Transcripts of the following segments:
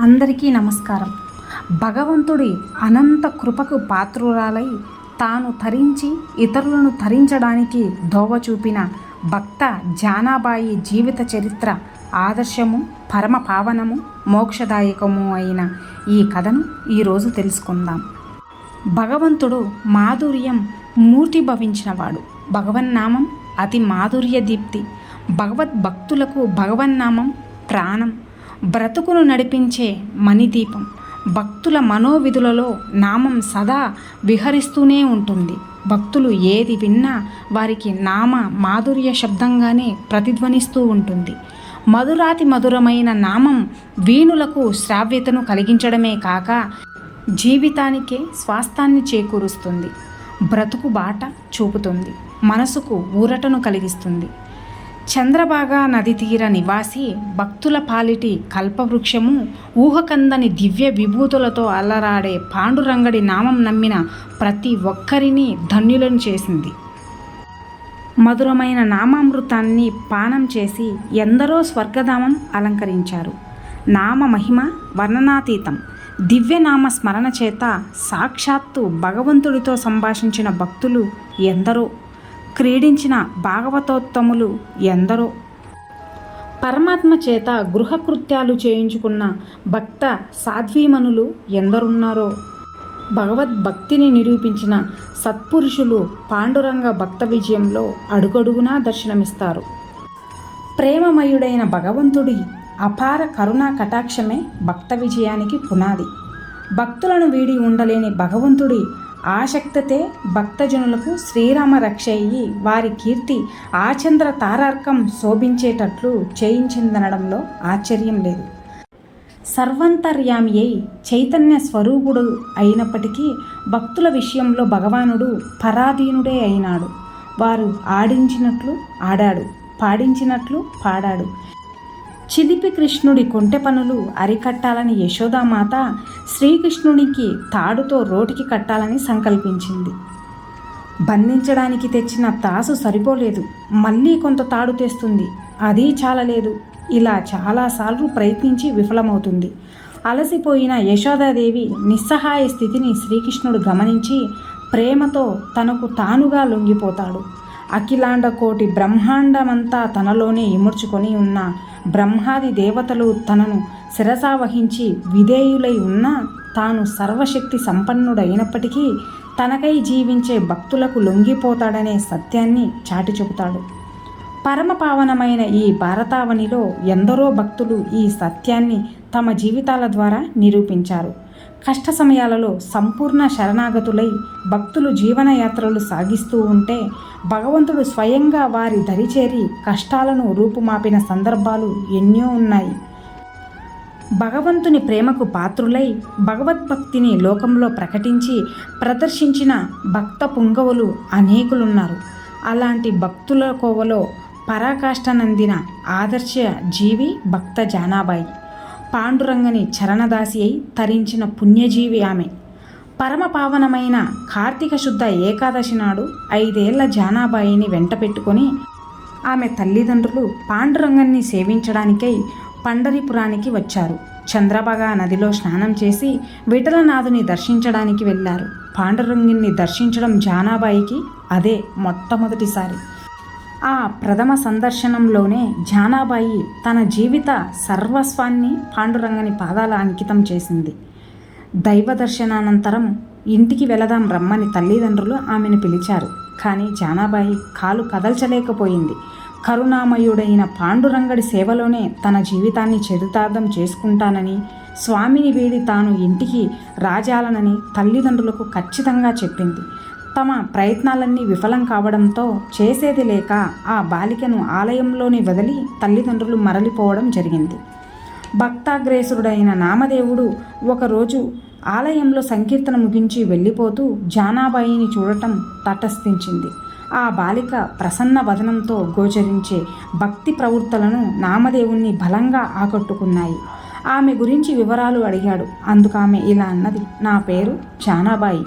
అందరికీ నమస్కారం. భగవంతుడి అనంత కృపకు పాత్రురాలై తాను తరించి ఇతరులను తరించడానికి దోవ చూపిన భక్త జానాబాయి జీవిత చరిత్ర ఆదర్శము పరమ పావనము మోక్షదాయకము అయిన ఈ కథను ఈరోజు తెలుసుకుందాం. భగవంతుడు మాధుర్యం మూర్తి భవించినవాడు భగవన్నామం అతి మాధుర్య దీప్తి భగవద్భక్తులకు భగవన్నామం ప్రాణం. బ్రతుకును నడిపించే మణిదీపం. భక్తుల మనోవిధులలో నామం సదా విహరిస్తూనే ఉంటుంది. భక్తులు ఏది విన్నా వారికి నామ మాధుర్య శబ్దంగానే ప్రతిధ్వనిస్తూ ఉంటుంది. మధురాతి మధురమైన నామం వీణులకు శ్రావ్యతను కలిగించడమే కాక జీవితానికే స్వాస్థాన్ని చేకూరుస్తుంది. బ్రతుకు బాట చూపుతుంది. మనసుకు ఊరటను కలిగిస్తుంది. చంద్రభాగా నది తీర నివాసి భక్తుల పాలిటి కల్పవృక్షము ఊహకందని దివ్య విభూతులతో అల్లరాడే పాండురంగడి నామం నమ్మిన ప్రతి ఒక్కరిని ధన్యులను చేసింది. మధురమైన నామామృతాన్ని పానం చేసి ఎందరో స్వర్గధామం అలంకరించారు. నామ మహిమ వర్ణనాతీతం. దివ్యనామ స్మరణ చేత సాక్షాత్తు భగవంతుడితో సంభాషించిన భక్తులు ఎందరో. క్రీడించిన భాగవతోత్తములు ఎందరో. పరమాత్మ చేత గృహకృత్యాలు చేయించుకున్న భక్త సాధ్వీమనులు ఎందరున్నారో. భగవద్భక్తిని నిరూపించిన సత్పురుషులు పాండురంగ భక్త విజయంలో అడుగడుగునా దర్శనమిస్తారు. ప్రేమమయుడైన భగవంతుడి అపార కరుణా కటాక్షమే భక్త విజయానికి పునాది. భక్తులను వీడి ఉండలేని భగవంతుడి ఆసక్తతే భక్తజనులకు శ్రీరామ రక్షయ్యి వారి కీర్తి ఆచంద్ర తారార్కం శోభించేటట్లు చేయించిందనడంలో ఆశ్చర్యం లేదు. సర్వంతర్యామి అయి చైతన్య స్వరూపుడు అయినప్పటికీ భక్తుల విషయంలో భగవానుడు పరాధీనుడే అయినాడు. వారు ఆడించినట్లు ఆడాడు పాడించినట్లు పాడాడు. చిదిపి కృష్ణుడి కొంటె పనులు అరికట్టాలని యశోదామాత శ్రీకృష్ణునికి తాడుతో రోటికి కట్టాలని సంకల్పించింది. బంధించడానికి తెచ్చిన తాసు సరిపోలేదు. మళ్ళీ కొంత తాడు తెస్తుంది. అది చాలలేదు. ఇలా చాలాసార్లు ప్రయత్నించి విఫలమవుతుంది. అలసిపోయిన యశోదాదేవి నిస్సహాయ స్థితిని శ్రీకృష్ణుడు గమనించి ప్రేమతో తనకు తానుగా లొంగిపోతాడు. అఖిలాండ కోటి బ్రహ్మాండమంతా తనలోనే ఇముడ్చుకొని ఉన్న బ్రహ్మాది దేవతలు తనను శిరసావహించి విధేయులై ఉన్నా తాను సర్వశక్తి సంపన్నుడైనప్పటికీ తనకై జీవించే భక్తులకు లొంగిపోతాడనే సత్యాన్ని చాటి చెబుతాడు. పరమపావనమైన ఈ భారతావనిలో ఎందరో భక్తులు ఈ సత్యాన్ని తమ జీవితాల ద్వారా నిరూపించారు. కష్ట సమయాలలో సంపూర్ణ శరణాగతులై భక్తులు జీవనయాత్రలు సాగిస్తూ ఉంటే భగవంతుడు స్వయంగా వారి దరిచేరి కష్టాలను రూపుమాపిన సందర్భాలు ఎన్నో ఉన్నాయి. భగవంతుని ప్రేమకు పాత్రులై భగవద్భక్తిని లోకంలో ప్రకటించి ప్రదర్శించిన భక్త పుంగవులు అనేకులున్నారు. అలాంటి భక్తుల కోవలో పరాకాష్ఠనందిన ఆదర్శ జీవి భక్త జానాబాయి. పాండురంగని చరణదాసి అయి తరించిన పుణ్యజీవి ఆమె. పరమ పావనమైన కార్తీక శుద్ధ ఏకాదశి నాడు ఐదేళ్ళ జానాబాయిని వెంట పెట్టుకొని ఆమె తల్లిదండ్రులు పాండురంగన్ని సేవించడానికై పండరిపురానికి వచ్చారు. చంద్రభగా నదిలో స్నానం చేసి విఠలనాథుని దర్శించడానికి వెళ్ళారు. పాండురంగుని దర్శించడం జానాబాయికి అదే మొట్టమొదటిసారి. ఆ ప్రథమ సందర్శనంలోనే జానాబాయి తన జీవిత సర్వస్వాన్ని పాండురంగని పాదాల అంకితం చేసింది. దైవ దర్శనానంతరం ఇంటికి వెళదాం రమ్మని తల్లిదండ్రులు ఆమెను పిలిచారు. కానీ జానాబాయి కాలు కదల్చలేకపోయింది. కరుణామయుడైన పాండురంగడి సేవలోనే తన జీవితాన్ని చరితార్థం చేసుకుంటానని స్వామిని వీడి తాను ఇంటికి రాజాలనని తల్లిదండ్రులకు ఖచ్చితంగా చెప్పింది. తమ ప్రయత్నాలన్నీ విఫలం కావడంతో చేసేది లేక ఆ బాలికను ఆలయంలోని వదిలి తల్లిదండ్రులు మరలిపోవడం జరిగింది. భక్తాగ్రేసురుడైన నామదేవుడు ఒకరోజు ఆలయంలో సంకీర్తన ముగించి వెళ్ళిపోతూ జానాబాయిని చూడటం తటస్థించింది. ఆ బాలిక ప్రసన్న వదనంతో గోచరించే భక్తి ప్రవృత్తులను నామదేవుణ్ణి బలంగా ఆకట్టుకున్నాయి. ఆమె గురించి వివరాలు అడిగాడు. అందుకు ఆమె ఇలా అన్నది. నా పేరు జానాబాయి.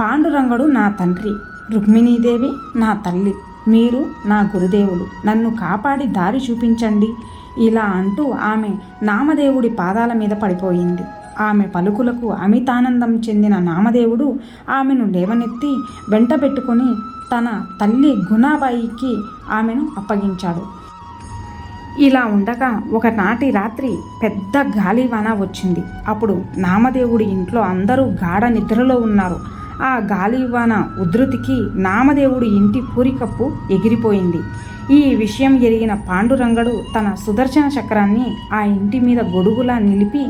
పాండురంగడు నా తండ్రి రుక్మిణీదేవి నా తల్లి మీరు నా గురుదేవులు. నన్ను కాపాడి దారి చూపించండి. ఇలా అంటూ ఆమె నామదేవుడి పాదాల మీద పడిపోయింది. ఆమె పలుకులకు అమితానందం చెందిన నామదేవుడు ఆమెను లేవనెత్తి వెంటబెట్టుకొని తన తల్లి గుణాబాయికి ఆమెను అప్పగించాడు. ఇలా ఉండగా ఒకనాటి రాత్రి పెద్ద గాలివాన వచ్చింది. అప్పుడు నామదేవుడి ఇంట్లో అందరూ గాఢ నిద్రలో ఉన్నారు. ఆ గాలివాన ఉధృతికి నామదేవుడు ఇంటి పూరికప్పు ఎగిరిపోయింది. ఈ విషయం ఎరిగిన పాండురంగడు తన సుదర్శన చక్రాన్ని ఆ ఇంటి మీద గొడుగులా నిలిపి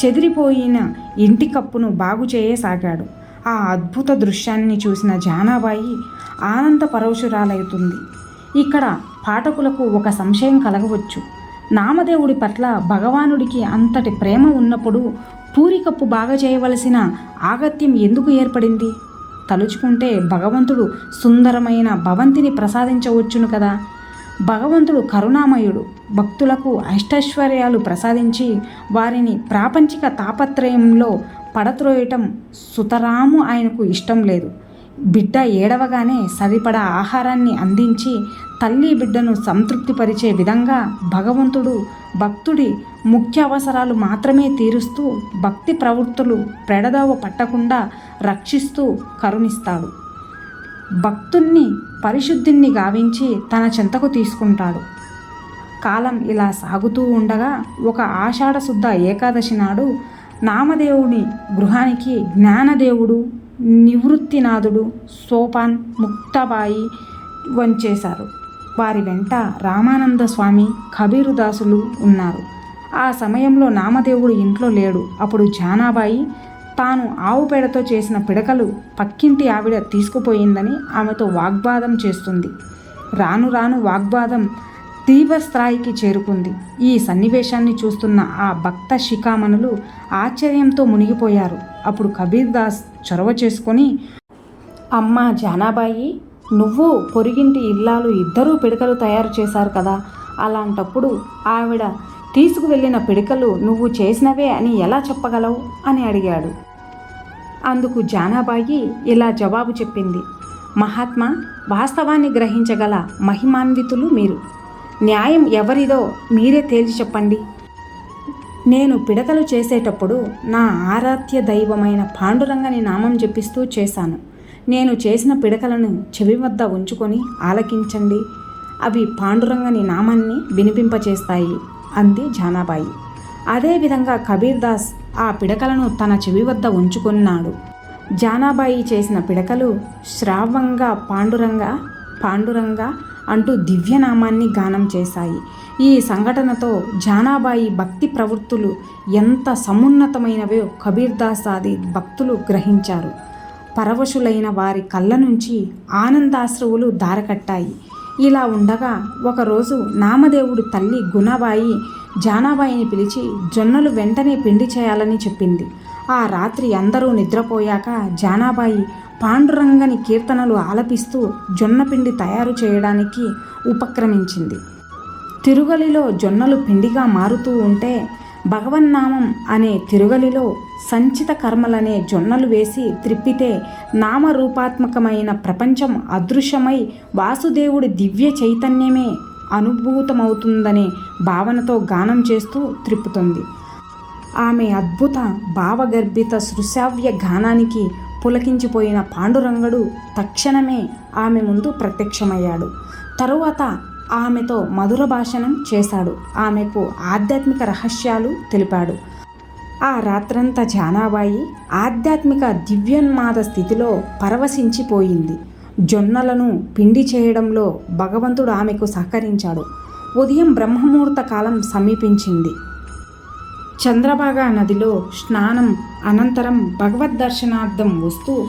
చెదిరిపోయిన ఇంటి కప్పును బాగు చేయసాగాడు. ఆ అద్భుత దృశ్యాన్ని చూసిన జానాబాయి ఆనంద పరవశురాలవుతుంది ఇక్కడ పాఠకులకు ఒక సంశయం కలగవచ్చు. నామదేవుడి పట్ల భగవానుడికి అంతటి ప్రేమ ఉన్నప్పుడు పూరికప్పు బాగా చేయవలసిన ఆగత్యం ఎందుకు ఏర్పడింది? తలుచుకుంటే భగవంతుడు సుందరమైన భవంతిని ప్రసాదించవచ్చును కదా. భగవంతుడు కరుణామయుడు. భక్తులకు అష్టైశ్వర్యాలు ప్రసాదించి వారిని ప్రాపంచిక తాపత్రయంలో పడత్రోయటం సుతరాము ఆయనకు ఇష్టం లేదు. బిడ్డ ఏడవగానే సరిపడా ఆహారాన్ని అందించి తల్లి బిడ్డను సంతృప్తిపరిచే విధంగా భగవంతుడు భక్తుడి ముఖ్య అవసరాలు మాత్రమే తీరుస్తూ భక్తి ప్రవృత్తులు పెడదోవ పట్టకుండా రక్షిస్తూ కరుణిస్తాడు. భక్తుణ్ణి పరిశుద్ధిని గావించి తన చెంతకు తీసుకుంటాడు. కాలం ఇలా సాగుతూ ఉండగా ఒక ఆషాఢశుద్ధ ఏకాదశి నాడు నామదేవుని గృహానికి జ్ఞానదేవుడు నివృత్తినాథుడు సోపాన్ ముక్తాబాయి వంచేశారు. వారి వెంట రామానంద స్వామి కబీరుదాసులు ఉన్నారు. ఆ సమయంలో నామదేవుడు ఇంట్లో లేడు. అప్పుడు జానాబాయి తాను ఆవు పేడతో చేసిన పిడకలు పక్కింటి ఆవిడ తీసుకుపోయిందని ఆమెతో వాగ్వాదం చేస్తుంది. రాను రాను వాగ్వాదం తీవ్రస్థాయికి చేరుకుంది. ఈ సన్నివేశాన్ని చూస్తున్న ఆ భక్త శిఖామణులు ఆశ్చర్యంతో మునిగిపోయారు. అప్పుడు కబీర్ దాస్ చొరవ చేసుకొని అమ్మ జానాబాయి నువ్వు పొరిగింటి ఇల్లాలు ఇద్దరూ పిడకలు తయారు చేశారు కదా. అలాంటప్పుడు ఆవిడ తీసుకువెళ్ళిన పిడకలు నువ్వు చేసినవే అని ఎలా చెప్పగలవు? అని అడిగాడు. అందుకు జానాబాయి ఇలా జవాబు చెప్పింది మహాత్మా వాస్తవాన్ని గ్రహించగల మహిమాన్వితులు మీరు. న్యాయం ఎవరిదో మీరే తేల్చి చెప్పండి. నేను పిడకలు చేసేటప్పుడు నా ఆరాధ్య దైవమైన పాండురంగని నామం జపిస్తూ చేశాను. నేను చేసిన పిడకలను చెవి వద్ద ఉంచుకొని ఆలకించండి. అవి పాండురంగని నామాన్ని వినిపింపచేస్తాయి అంది జానాబాయి. అదేవిధంగా కబీర్ దాస్ ఆ పిడకలను తన చెవి వద్ద ఉంచుకున్నాడు. జానాబాయి చేసిన పిడకలు శ్రావంగా పాండురంగ పాండురంగ అంటూ దివ్యనామాన్ని గానం చేశాయి. ఈ సంఘటనతో జానాబాయి భక్తి ప్రవృత్తులు ఎంత సమున్నతమైనవో కబీర్దాసాది భక్తులు గ్రహించారు. పరవశులైన వారి కళ్ళ నుంచి ఆనందాశ్రువులు దారకట్టాయి. ఇలా ఉండగా ఒకరోజు నామదేవుడి తల్లి గుణబాయి జానాబాయిని పిలిచి జొన్నలు వెంటనే పిండి చేయాలని చెప్పింది. ఆ రాత్రి అందరూ నిద్రపోయాక జానాబాయి పాండురంగని కీర్తనలు ఆలపిస్తూ జొన్నపిండి తయారు చేయడానికి ఉపక్రమించింది. తిరుగలిలో జొన్నలు పిండిగా మారుతూ ఉంటే భగవన్నామం అనే తిరుగలిలో సంచిత కర్మలనే జొన్నలు వేసి త్రిప్పితే నామరూపాత్మకమైన ప్రపంచం అదృశ్యమై వాసుదేవుడి దివ్య చైతన్యమే అనుభూతమవుతుందనే భావనతో గానం చేస్తూ త్రిప్పుతుంది. ఆమె అద్భుత భావగర్భిత సృశ్రావ్య గానానికి పులకించిపోయిన పాండురంగడు తక్షణమే ఆమె ముందు ప్రత్యక్షమయ్యాడు. తరువాత ఆమెతో మధుర భాషణం చేశాడు. ఆమెకు ఆధ్యాత్మిక రహస్యాలు తెలిపాడు. ఆ రాత్రంతా జానాబాయి ఆధ్యాత్మిక దివ్యోన్మాద స్థితిలో పరవశించిపోయింది. జొన్నలను పిండి చేయడంలో భగవంతుడు ఆమెకు సహకరించాడు. ఉదయం బ్రహ్మముహూర్త కాలం సమీపించింది. చంద్రభాగా నదిలో స్నానం అనంతరం భగవద్ దర్శనార్థం వస్తూ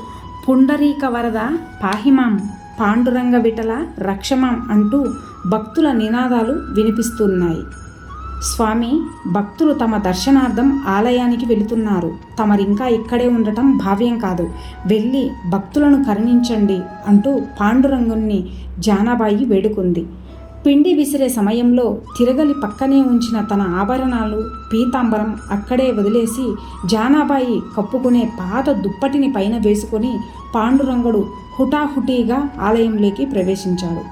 పుండరీక వరద పాహిమాం పాండురంగ విటల రక్షమాం అంటూ భక్తుల నినాదాలు వినిపిస్తున్నాయి. స్వామి భక్తులు తమ దర్శనార్థం ఆలయానికి వెళుతున్నారు. తమరింకా ఇక్కడే ఉండటం భావ్యం కాదు. వెళ్ళి భక్తులను కరుణించండి అంటూ పాండురంగుణ్ణి జానాబాయి వేడుకుంది. పిండి విసిరే సమయంలో తిరగలి పక్కనే ఉంచిన తన ఆభరణాలు పీతాంబరం అక్కడే వదిలేసి జానాబాయి కప్పుకునే పాత దుప్పటిని పైన వేసుకొని పాండురంగుడు హుటాహుటీగా ఆలయంలోకి ప్రవేశించాడు.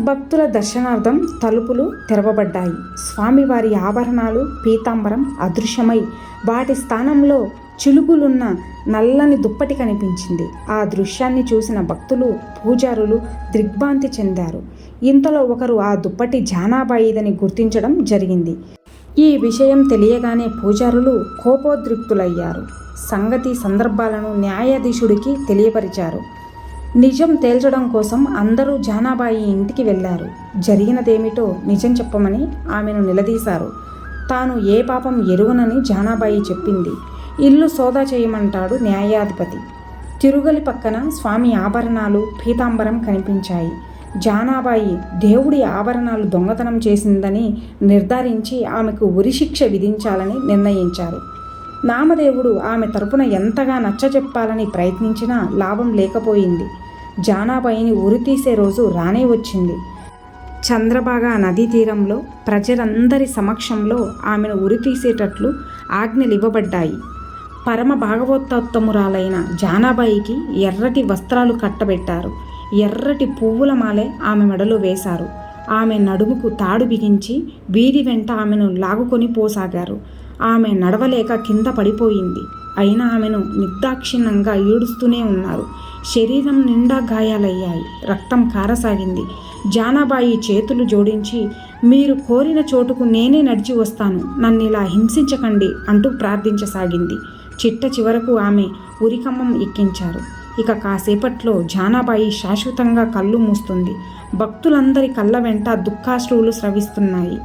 భక్తుల దర్శనార్థం తలుపులు తెరవబడ్డాయి. స్వామివారి ఆభరణాలు పీతాంబరం అదృశ్యమై వాటి స్థానంలో చిలుకులున్న నల్లని దుప్పటి కనిపించింది. ఆ దృశ్యాన్ని చూసిన భక్తులు పూజారులు దిగ్భ్రాంతి చెందారు. ఇంతలో ఒకరు ఆ దుప్పటి జానాబాయిదని గుర్తించడం జరిగింది. ఈ విషయం తెలియగానే పూజారులు కోపోద్రిక్తులయ్యారు. సంగతి సందర్భాలను న్యాయాధీశుడికి తెలియపరిచారు. నిజం తేల్చడం కోసం అందరూ జానాబాయి ఇంటికి వెళ్ళారు. జరిగినదేమిటో నిజం చెప్పమని ఆమెను నిలదీశారు. తాను ఏ పాపం ఎరువనని జానాబాయి చెప్పింది. ఇల్లు సోదా చేయమంటాడు న్యాయాధిపతి. తిరుగలి పక్కన స్వామి ఆభరణాలు పీతాంబరం కనిపించాయి. జానాబాయి దేవుడి ఆభరణాలు దొంగతనం చేసిందని నిర్ధారించి ఆమెకు ఉరిశిక్ష విధించాలని నిర్ణయించారు. నామదేవుడు ఆమె తరపున ఎంతగా నచ్చజెప్పాలని ప్రయత్నించినా లాభం లేకపోయింది. జానాబాయిని ఉరితీసే రోజు రానే వచ్చింది. చంద్రబాగా నదీ తీరంలో ప్రజలందరి సమక్షంలో ఆమెను ఉరితీసేటట్లు ఆజ్ఞలివ్వబడ్డాయి. పరమ భాగవతోత్తమురాలైన జానాబాయికి ఎర్రటి వస్త్రాలు కట్టబెట్టారు. ఎర్రటి పువ్వుల మాలే ఆమె మెడలో వేశారు. ఆమె నడుముకు తాడు బిగించి వీధి వెంట ఆమెను లాగుకొని పోసాగారు. ఆమె నడవలేక కింద పడిపోయింది. అయినా ఆమెను నిర్దాక్షిణ్యంగా ఈడుస్తూనే ఉన్నారు. శరీరం నిండా గాయాలయ్యాయి. రక్తం కారసాగింది. జానాబాయి చేతులు జోడించి మీరు కోరిన చోటుకు నేనే నడిచి వస్తాను. నన్ను ఇలా హింసించకండి అంటూ ప్రార్థించసాగింది. చిట్ట చివరకు ఆమె ఉరికమ్మం ఎక్కించారు. ఇక కాసేపట్లో జానాబాయి శాశ్వతంగా కళ్ళు మూస్తుంది. భక్తులందరి కళ్ళ వెంట దుఃఖాశ్రువులు స్రవిస్తున్నాయి.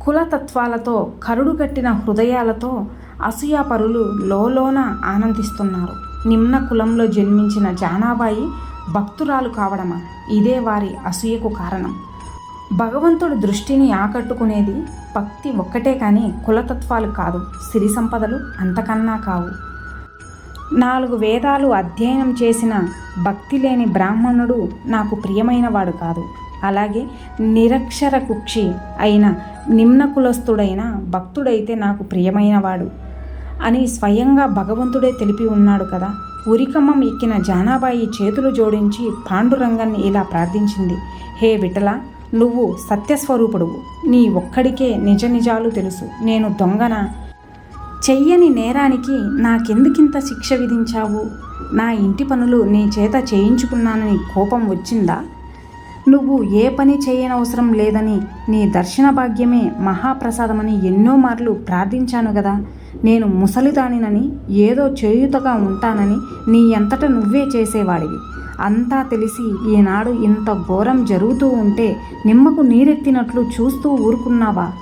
కులతత్వాలతో కరుడు కట్టిన హృదయాలతో అసూయాపరులు లోలోన ఆనందిస్తున్నారు. నిమ్న కులంలో జన్మించిన జానాబాయి భక్తురాలు కావడమా? ఇదే వారి అసూయకు కారణం. భగవంతుడి దృష్టిని ఆకట్టుకునేది భక్తి ఒక్కటే కానీ కులతత్వాలు కాదు సిరి సంపదలు అంతకన్నా కావు. నాలుగు వేదాలు అధ్యయనం చేసిన భక్తి లేని బ్రాహ్మణుడు నాకు ప్రియమైనవాడు కాదు. అలాగే నిరక్షర కుక్షి అయిన నిమ్న కులస్థుడైన భక్తుడైతే నాకు ప్రియమైనవాడు అని స్వయంగా భగవంతుడే తెలిపి ఉన్నాడు కదా. ఉరికమ్మం ఎక్కిన జానాబాయి చేతులు జోడించి పాండురంగాన్ని ఇలా ప్రార్థించింది. హే విఠల నువ్వు సత్యస్వరూపుడువు. నీ ఒక్కడికే నిజ నిజాలు తెలుసు. నేను దొంగన? చెయ్యని నేరానికి నాకెందుకింత శిక్ష విధించావు? నా ఇంటి పనులు నీ చేత చేయించుకున్నానని కోపం వచ్చిందా? నువ్వు ఏ పని చేయనవసరం లేదని నీ దర్శన భాగ్యమే మహాప్రసాదమని ఎన్నో మార్లు ప్రార్థించాను కదా నేను ముసలిదానినని ఏదో చేయుతగా ఉంటానని నీ అంతట నువ్వే చేసేవాడివి. అంతా తెలిసి ఈనాడు ఇంత ఘోరం జరుగుతూ ఉంటే నిమ్మకు నీరెత్తినట్లు చూస్తూ ఊరుకున్నావా?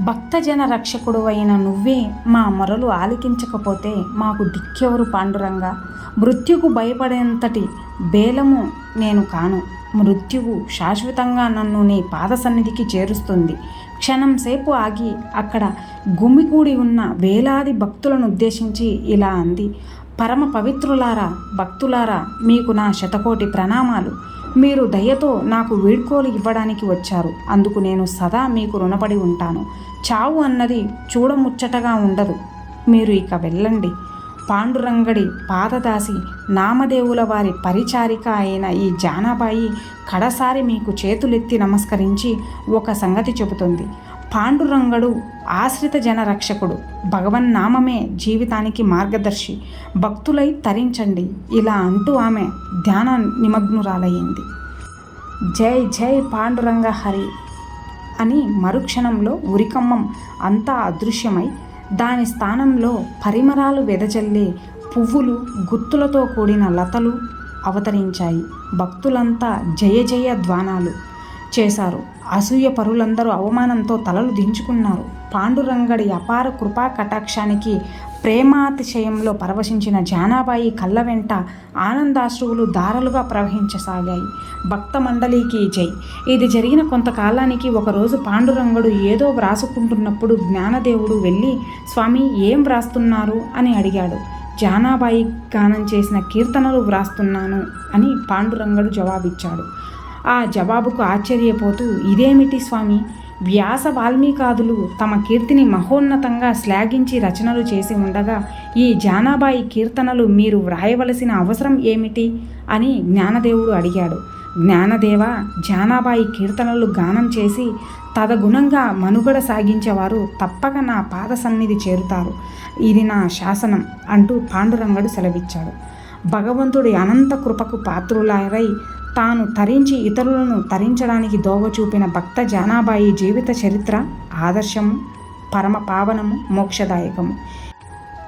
భక్తజన రక్షకుడు అయిన నువ్వే మా మొరలు ఆలికించకపోతే మాకు దిక్కెవరు పాండురంగా? మృత్యుకు భయపడేంతటి బేలము నేను కాను. మృత్యువు శాశ్వతంగా నన్ను నీ పాద సన్నిధికి చేరుస్తుంది. క్షణం సేపు ఆగి అక్కడ గుమికూడి ఉన్న వేలాది భక్తులను ఉద్దేశించి ఇలా అంది. పరమ పవిత్రులారా భక్తులారా మీకు నా శతకోటి ప్రణామాలు. మీరు దయతో నాకు వీడ్కోలు ఇవ్వడానికి వచ్చారు. అందుకు నేను సదా మీకు రుణపడి ఉంటాను. చావు అన్నది చూడముచ్చటగా ఉండదు. మీరు ఇక వెళ్ళండి. పాండురంగడి పాదదాసి నామదేవుల వారి పరిచారిక అయిన ఈ జానాబాయి కడసారి మీకు చేతులెత్తి నమస్కరించి ఒక సంగతి చెబుతుంది. పాండురంగడు ఆశ్రిత జనరక్షకుడు భగవన్ భగవన్నామమే జీవితానికి మార్గదర్శి. భక్తులై తరించండి. ఇలా అంటూ ఆమె ధ్యాన నిమగ్నురాలయ్యింది. జై జై పాండురంగ హరి అని మరుక్షణంలో ఉరికమ్మం అంతా అదృశ్యమై దాని స్థానంలో పరిమరాలు వెదజల్లే పువ్వులు గుత్తులతో కూడిన లతలు అవతరించాయి. భక్తులంతా జయ జయ ధ్వానాలు చేశారు. అసూయ పరులందరూ అవమానంతో తలలు దించుకున్నారు. పాండురంగడి అపార కృపా కటాక్షానికి ప్రేమాతిశయంలో పరవశించిన జానాబాయి కళ్ళ వెంట ఆనందాశ్రువులు దారలుగా ప్రవహించసాగాయి. భక్త మండలికి జై. ఇది జరిగిన కొంతకాలానికి ఒకరోజు పాండురంగడు ఏదో వ్రాసుకుంటున్నప్పుడు జ్ఞానదేవుడు వెళ్ళి స్వామి ఏం వ్రాస్తున్నారు? అని అడిగాడు. జానాబాయి గానం చేసిన కీర్తనలు వ్రాస్తున్నాను అని పాండురంగడు జవాబిచ్చాడు. ఆ జవాబుకు ఆశ్చర్యపోతూ ఇదేమిటి స్వామి? వ్యాస వాల్మీకాదులు తమ కీర్తిని మహోన్నతంగా శ్లాఘించి రచనలు చేసి ఉండగా ఈ జానాబాయి కీర్తనలు మీరు వ్రాయవలసిన అవసరం ఏమిటి? అని జ్ఞానదేవుడు అడిగాడు. జ్ఞానదేవ జానాబాయి కీర్తనలు గానం చేసి తదగుణంగా మనుగడ సాగించేవారు తప్పక నా పాద సన్నిధి చేరుతారు. ఇది నా శాసనం అంటూ పాండురంగడు సెలవిచ్చాడు. భగవంతుడి అనంత కృపకు పాత్రులారై తాను తరించి ఇతరులను తరించడానికి దోవచూపిన భక్త జానాబాయి జీవిత చరిత్ర ఆదర్శము పరమ పావనము మోక్షదాయకము.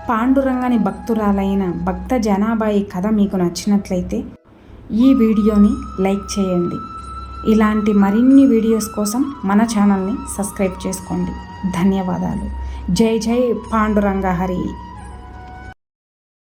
పాండురంగని భక్తురాలైన భక్త జనాబాయి కథ మీకు నచ్చినట్లయితే ఈ వీడియోని లైక్ చేయండి. ఇలాంటి మరిన్ని వీడియోస్ కోసం మన ఛానల్ని సబ్స్క్రైబ్ చేసుకోండి. ధన్యవాదాలు. జై జై పాండురంగ హరి.